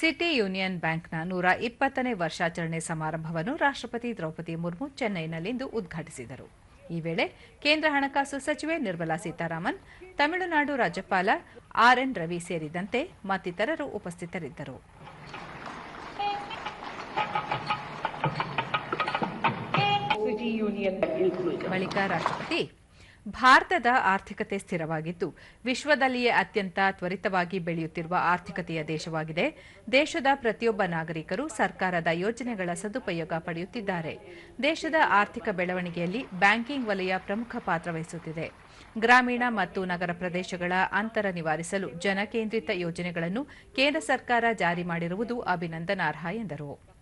City union ಬ್ಯಾಂಕ್ನ ನೂರ ಇಪ್ಪತ್ತನೇ ವರ್ಷಾಚರಣೆ ಸಮಾರಂಭವನ್ನು ರಾಷ್ಟ್ರಪತಿ ದ್ರೌಪದಿ ಮುರ್ಮು ಚೆನ್ನೈನಲ್ಲಿಂದು ಉದ್ಘಾಟಿಸಿದರು. ಈ ವೇಳೆ ಕೇಂದ್ರ ಹಣಕಾಸು ಸಚಿವೆ ನಿರ್ಮಲಾ ಸೀತಾರಾಮನ್ ತಮಿಳುನಾಡು ರಾಜ್ಯಪಾಲ ಆರ್ಎನ್ ರವಿ ಸೇರಿದಂತೆ ಮತ್ತಿತರರು ಉಪಸ್ಥಿತರಿದ್ದರು. ಬಳಿಕ ರಾಷ್ಟ್ರಪತಿ ಭಾರತದ ಆರ್ಥಿಕತೆ ಸ್ಥಿರವಾಗಿದ್ದು, ವಿಶ್ವದಲ್ಲಿಯೇ ಅತ್ಯಂತ ತ್ವರಿತವಾಗಿ ಬೆಳೆಯುತ್ತಿರುವ ಆರ್ಥಿಕತೆಯ ದೇಶವಾಗಿದೆ. ದೇಶದ ಪ್ರತಿಯೊಬ್ಬ ನಾಗರಿಕರು ಸರ್ಕಾರದ ಯೋಜನೆಗಳ ಸದುಪಯೋಗ ಪಡೆಯುತ್ತಿದ್ದಾರೆ. ದೇಶದ ಆರ್ಥಿಕ ಬೆಳವಣಿಗೆಯಲ್ಲಿ ಬ್ಯಾಂಕಿಂಗ್ ವಲಯ ಪ್ರಮುಖ ಪಾತ್ರ ವಹಿಸುತ್ತಿದೆ. ಗ್ರಾಮೀಣ ಮತ್ತು ನಗರ ಪ್ರದೇಶಗಳ ಅಂತರ ನಿವಾರಿಸಲು ಜನಕೇಂದ್ರಿತ ಯೋಜನೆಗಳನ್ನು ಕೇಂದ್ರ ಸರ್ಕಾರ ಜಾರಿ ಮಾಡಿರುವುದು ಅಭಿನಂದನಾರ್ಹ ಎಂದರು.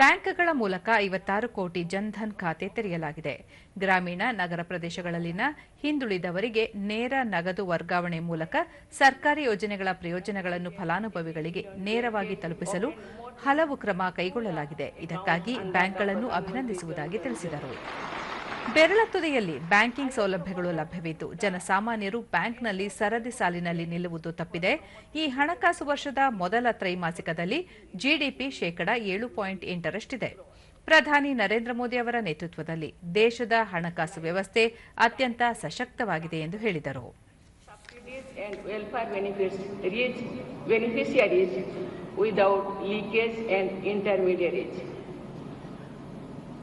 ಬ್ಯಾಂಕ್ಗಳ ಮೂಲಕ ಐವತ್ತಾರು ಕೋಟಿ ಜನ್ಧನ್ ಖಾತೆ ತೆರೆಯಲಾಗಿದೆ. ಗ್ರಾಮೀಣ ನಗರ ಪ್ರದೇಶಗಳಲ್ಲಿನ ಹಿಂದುಳಿದವರಿಗೆ ನೇರ ನಗದು ವರ್ಗಾವಣೆ ಮೂಲಕ ಸರ್ಕಾರಿ ಯೋಜನೆಗಳ ಪ್ರಯೋಜನಗಳನ್ನು ಫಲಾನುಭವಿಗಳಿಗೆ ನೇರವಾಗಿ ತಲುಪಿಸಲು ಹಲವು ಕ್ರಮ ಕೈಗೊಳ್ಳಲಾಗಿದೆ. ಇದಕ್ಕಾಗಿ ಬ್ಯಾಂಕ್ಗಳನ್ನು ಅಭಿನಂದಿಸುವುದಾಗಿ ತಿಳಿಸಿದರು. ಬೆರಳ ತುದಿಯಲ್ಲಿ ಬ್ಯಾಂಕಿಂಗ್ ಸೌಲಭ್ಯಗಳು ಲಭ್ಯವಿದ್ದು, ಜನಸಾಮಾನ್ಯರು ಬ್ಯಾಂಕ್ನಲ್ಲಿ ಸರದಿ ಸಾಲಿನಲ್ಲಿ ನಿಲ್ಲುವುದು ತಪ್ಪಿದೆ. ಈ ಹಣಕಾಸು ವರ್ಷದ ಮೊದಲ ತ್ರೈಮಾಸಿಕದಲ್ಲಿ ಜಿಡಿಪಿ ಶೇಕಡ ಏಳು ಪಾಯಿಂಟ್ ಎಂಟರಷ್ಟಿದೆ. ಪ್ರಧಾನಿ ನರೇಂದ್ರ ಮೋದಿ ಅವರ ನೇತೃತ್ವದಲ್ಲಿ ದೇಶದ ಹಣಕಾಸು ವ್ಯವಸ್ಥೆ ಅತ್ಯಂತ ಸಶಕ್ತವಾಗಿದೆ ಎಂದು ಹೇಳಿದರು. And welfare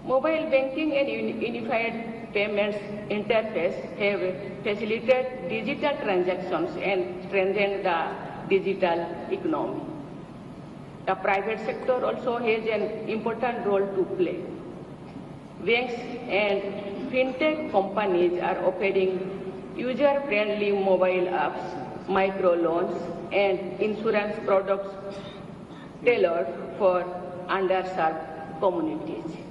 Mobile banking and unified payments interface have facilitated digital transactions and strengthened the digital economy. The private sector also has an important role to play. Banks and fintech companies are offering user-friendly mobile apps, microloans, and insurance products tailored for underserved communities.